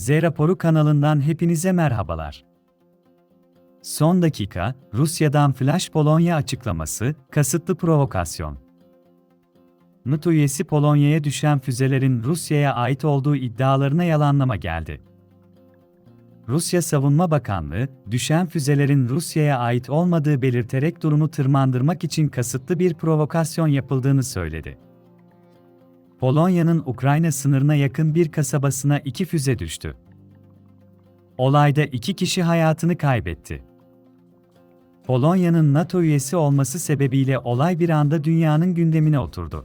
Z raporu kanalından hepinize merhabalar. Son dakika, Rusya'dan Flash Polonya açıklaması, kasıtlı provokasyon. NATO üyesi Polonya'ya düşen füzelerin Rusya'ya ait olduğu iddialarına yalanlama geldi. Rusya Savunma Bakanlığı, düşen füzelerin Rusya'ya ait olmadığı belirterek durumu tırmandırmak için kasıtlı bir provokasyon yapıldığını söyledi. Polonya'nın Ukrayna sınırına yakın bir kasabasına iki füze düştü. Olayda iki kişi hayatını kaybetti. Polonya'nın NATO üyesi olması sebebiyle olay bir anda dünyanın gündemine oturdu.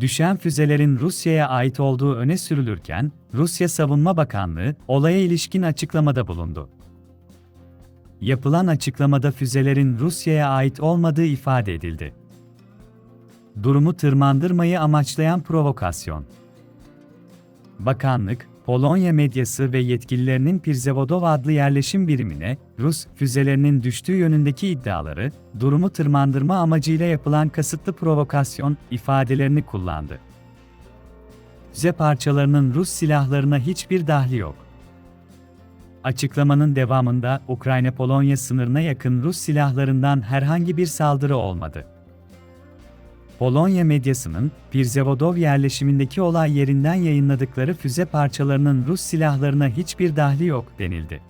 Düşen füzelerin Rusya'ya ait olduğu öne sürülürken, Rusya Savunma Bakanlığı olaya ilişkin açıklamada bulundu. Yapılan açıklamada füzelerin Rusya'ya ait olmadığı ifade edildi. Durumu tırmandırmayı amaçlayan provokasyon. Bakanlık, Polonya medyası ve yetkililerinin Pirzevodov adlı yerleşim birimine, Rus füzelerinin düştüğü yönündeki iddiaları, durumu tırmandırma amacıyla yapılan kasıtlı provokasyon ifadelerini kullandı. Füze parçalarının Rus silahlarına hiçbir dahli yok. Açıklamanın devamında Ukrayna-Polonya sınırına yakın Rus silahlarından herhangi bir saldırı olmadı. Polonya medyasının, Pirzevodov yerleşimindeki olay yerinden yayınladıkları füze parçalarının Rus silahlarına hiçbir dahli yok denildi.